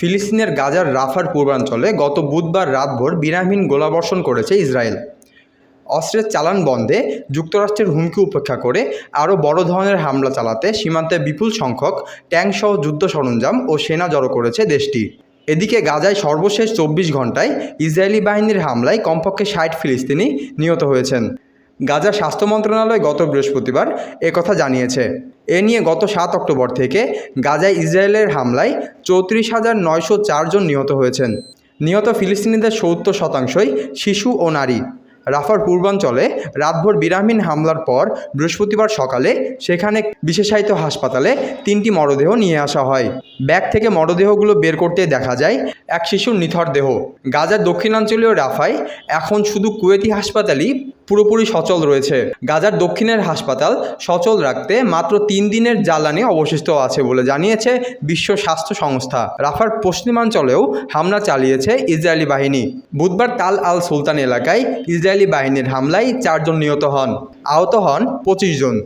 ফিলিস্তিনের গাজার রাফার পূর্বাঞ্চলে গত বুধবার রাতভর বিরামহীন গোলাবর্ষণ করেছে ইসরায়েল। অস্ত্রের চালান বন্ধে যুক্তরাষ্ট্রের হুমকি উপেক্ষা করে আরও বড় ধরনের হামলা চালাতে সীমান্তে বিপুল সংখ্যক ট্যাঙ্কসহ যুদ্ধ সরঞ্জাম ও সেনা জড়ো করেছে দেশটি। এদিকে গাজায় সর্বশেষ চব্বিশ ঘন্টায় ইসরায়েলি বাহিনীর হামলায় কমপক্ষে ষাট ফিলিস্তিনি নিহত হয়েছেন। গাজা স্বাস্থ্য মন্ত্রণালয় গত বৃহস্পতিবার একথা জানিয়েছে। এ নিয়ে গত সাত অক্টোবর থেকে গাজায় ইসরায়েলের হামলায় চৌত্রিশ হাজার নয়শো চারজন নিহত হয়েছেন। নিহত ফিলিস্তিনিদের সত্তর শতাংশই শিশু ও নারী। রাফার পূর্বাঞ্চলে রাতভর বিরামহীন হামলার পর বৃহস্পতিবার সকালে সেখানে বিশেষায়িত হাসপাতালে তিনটি মরদেহ নিয়ে আসা হয়। ব্যাগ থেকে মরদেহগুলো বের করতে দেখা যায় এক শিশুর নিথর দেহ। গাজার দক্ষিণাঞ্চলীয় রাফায় এখন শুধু কুয়েতি হাসপাতালই পুরোপুরি সচল রয়েছে। গাজার দক্ষিণের হাসপাতাল সচল রাখতে মাত্র তিন দিনের জ্বালানি অবশিষ্ট আছে বলে জানিয়েছে বিশ্ব স্বাস্থ্য সংস্থা। রাফার পশ্চিমাঞ্চলেও হামলা চালিয়েছে ইসরায়েলি বাহিনী। বুধবার তাল আল সুলতান এলাকায় ইসরায়েলি বাহিনীর হামলায় চারজন নিহত হন। আহত হন পঁচিশ জন।